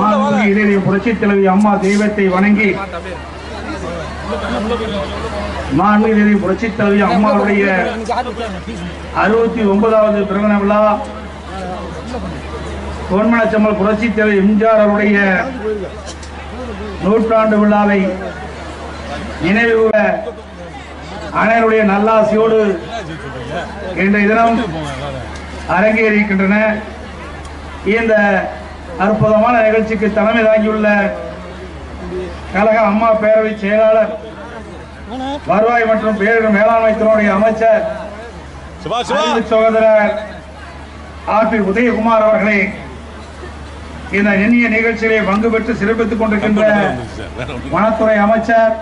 மாண்புமிகு புரட்சித் தலைவி அம்மா தெய்வத்தை வணங்கி மாண்புமிகு இதய தலைவி அம்மாவுடைய அறுபத்தி ஒன்பதாவது பிறந்த விழா. பொன்மனச்சம்மல் புரட்சி தலைவி எம்ஜிஆர் அவருடைய நூற்றாண்டு விழாவை நினைவு அனைவருடைய நல்லாசியோடு இன்றைய தினம் அரங்கேறியிருக்கின்றன. இந்த அற்புதமான நிகழ்ச்சிக்கு தலைமை தாங்கியுள்ள கழக அம்மா பேரவை செயலாளர் வருவாய் மற்றும் பேரிடர் மேலாண்மை துறையுடைய அமைச்சர் சகோதரர் ஆர் பி உதயகுமார் அவர்களே இந்த இனிய நிகழ்ச்சியிலே பங்கு பெற்று சிறப்பித்துக் கொண்டிருக்கின்ற வனத்துறை அமைச்சர்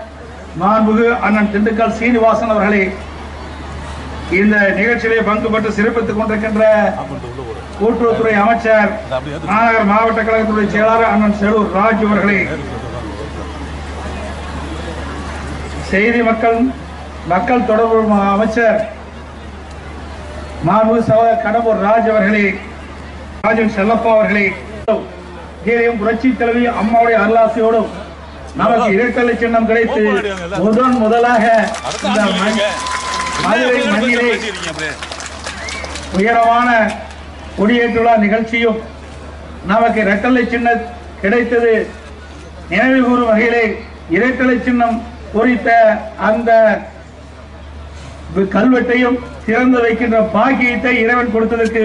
மாண்புகு அண்ணன் திண்டுக்கல் சீனிவாசன் அவர்களே இந்த நிகழ்ச்சியிலே பங்கு பெற்று சிறப்பித்துக் கொண்டிருக்கின்ற கூட்டுறவுத்துறை அமைச்சர் மாநகர் மாவட்ட கழகத்துடைய செயலாளர் அண்ணன் செலூர் ராஜ் அவர்களே. செய்தி மக்கள் மக்கள் தொடர்பு அமைச்சர் மாண்புமிகு சகோதரர் கடம்பூர் ராஜ் அவர்களே ராஜன் செல்லப்பா அவர்களே. புரட்சி தலைவி அம்மாவுடைய அருளாசையோடும் நமக்கு இரட்டலை சின்னம் கிடைத்து முதன் முதலாக மதுரை மண்ணிலே உயரமான கொடியேற்று விழா நிகழ்ச்சியும் நமக்கு இரட்டலை சின்னம் கிடைத்தது. நினைவு கூறும் வகையிலே இரட்டலை சின்னம் குறித்த அந்த கல்வெட்டையும் திறந்து வைக்கின்ற பாக்கியத்தை இறைவன் கொடுத்ததற்கு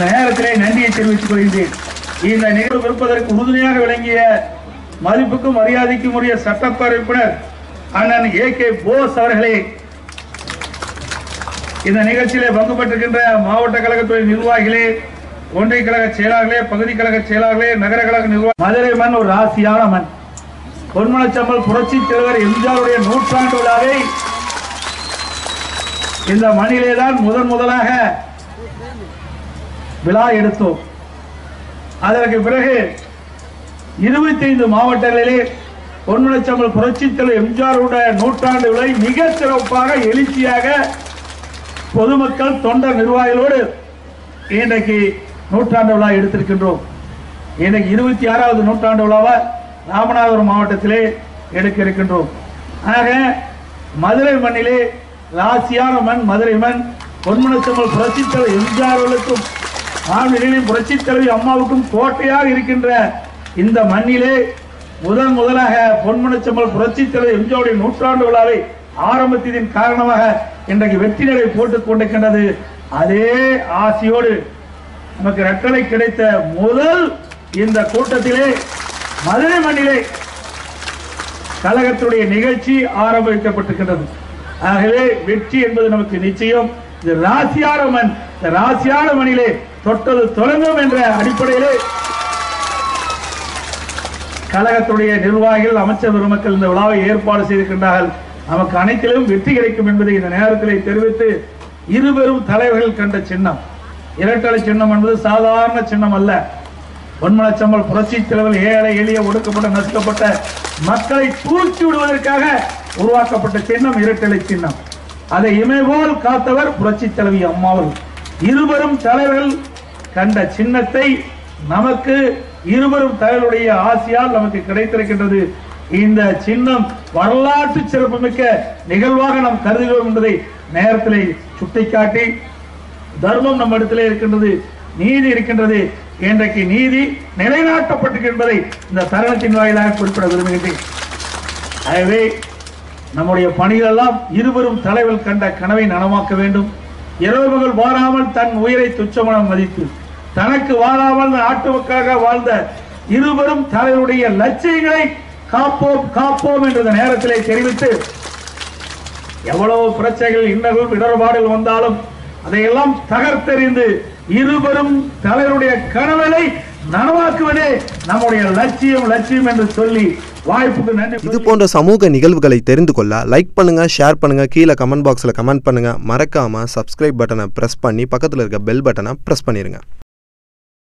நேரத்திலே நன்றியை தெரிவித்துக் கொள்கின்றேன். இந்த நிகழ்வு இருப்பதற்கு உறுதுணையாக விளங்கிய மதிப்புக்கும் மரியாதைக்கும் உரிய சட்டப்பேரவை அண்ணன் ஏ கே போஸ் அவர்களே இந்த நிகழ்ச்சியிலே பங்கு பெற்றிருக்கின்ற மாவட்ட கழகத்துறை நிர்வாகிகளே ஒன்றிய கழக செயலாளர்களே பகுதி கழக செயலாளர்களே நகர கழக நிர்வாக மதுரை மண் ஒரு ராசியான மண். பொன்மனச்சம்மல் புரட்சி தலைவர் எம்ஜிஆருடைய நூற்றாண்டு விழாவை இந்த மணிலே தான் முதன் முதலாக விழா எடுத்தோம். அதற்கு பிறகு இருபத்தி ஐந்து மாவட்டங்களிலே பொன்மனச்சம்மல் புரட்சி தலைவர் எம்ஜிஆருடைய நூற்றாண்டு விழா மிக சிறப்பாக எழுச்சியாக பொதுமக்கள் தொண்டர் நிர்வாகிகளோடு இன்றைக்கு நூற்றாண்டு விழா எடுத்திருக்கின்றோம். இன்றைக்கு இருபத்தி ஆறாவது நூற்றாண்டு விழாவை ராமநாதபுரம் மாவட்டத்திலே எடுக்க இருக்கின்றோம். ஆக மதுரை மண்ணிலே ராசியான மண் மதுரை மண் பொன்மனச்சம்மல் புரட்சித் தலைவர் எம்ஜிஆர்களுக்கும் ஆண்களின் புரட்சித் தலைவி அம்மாவுக்கும் கோட்டையாக இருக்கின்ற இந்த மண்ணிலே முதன் முதலாக பொன்மனச்சம்மல் புரட்சித் தலைவர் எம்ஜிஆருடைய நூற்றாண்டு விழாவை ஆரம்பித்ததின் காரணமாக இன்றைக்கு வெற்றிகளை போட்டுக் கொண்டிருக்கின்றது. அதே ஆசையோடு நமக்கு ரெட்டலை கிடைத்த முதல் இந்த கூட்டத்திலே மதுரை மண்ணிலே கழகத்துடைய நிகழ்ச்சி ஆரம்பிக்கப்பட்டிருக்கின்றது. ஆகவே வெற்றி என்பது நமக்கு நிச்சயம். இது ராசியான மண். இந்த ராசியான மண்ணிலே தொட்டது தொடங்கும் என்ற அடிப்படையிலே கழகத்துடைய நிர்வாகிகள் அமைச்சர் பெருமக்கள் இந்த விழாவை ஏற்பாடு செய்திருக்கின்றார்கள். நமக்கு அனைத்திலும் வெற்றி கிடைக்கும் என்பதை இந்த நேரத்தில் தெரிவித்து இருவரும் தலைவர்கள் கண்ட சின்னம். இரட்டலை சின்னம் என்பது சாதாரண சின்னம் அல்ல. பொன்மலச்சம்பல் புரட்சி தலைவர் ஏழை எளிய ஒடுக்கப்பட்ட நசுக்கப்பட்ட மக்களை தூக்கி விடுவதற்காக உருவாக்கப்பட்ட சின்னம் இரட்டலை சின்னம். அதை இமைபோல் காத்தவர் புரட்சி தலைவி அம்மாவர்கள் இருவரும் தலைவர்கள் கண்ட சின்னத்தை நமக்கு இருவரும் தலைவருடைய ஆசையால் நமக்கு கிடைத்திருக்கின்றது. இந்த சின்னம் வரலாற்று சிறப்புமிக்க நிகழ்வாக நாம் கருதுகிறோம் என்பதை நேரத்திலே சுட்டிக்காட்டி தர்மம் நம்ம இடத்திலே இருக்கின்றது நீதி இருக்கின்றது இன்றைக்கு நீதி நிலைநாட்டப்பட்டிருக்கு என்பதை இந்த தருணத்தின் வாயிலாக குறிப்பிட விரும்புகின்றேன். ஆகவே நம்முடைய பணிகள் எல்லாம் இருவரும் தலைவர் கண்ட கனவை நனவாக்க வேண்டும். இரவுகள் வாராமல் தன் உயிரை துச்சமனம் மதித்து தனக்கு வாழாமல் நாட்டுக்காக வாழ்ந்த இருவரும் தலைவருடைய லட்சியங்களை காப்போம் காப்போம் என்ற நேரத்திலே தெரிவித்து எவ்வளவு பிரச்சனைகள் இன்னல்கள் இடர்பாடுகள் வந்தாலும் அதையெல்லாம் தகர்த்தெறிந்து இருவரும் தலைவருடைய கனவுகளை நனவாக்குவதே நம்முடைய லட்சியம் லட்சியம் என்று சொல்லி வாய்ப்புக்கு நன்றி இது போன்ற சமூக நிகழ்வுகளை தெரிந்து கொள்ள லைக் பண்ணுங்க ஷேர் பண்ணுங்க கீழே கமெண்ட் பாக்ஸில் கமெண்ட் பண்ணுங்க. மறக்காம சப்ஸ்கிரைப் பட்டனை ப்ரெஸ் பண்ணி பக்கத்தில் இருக்க பெல் பட்டனை ப்ரெஸ் பண்ணிருங்க.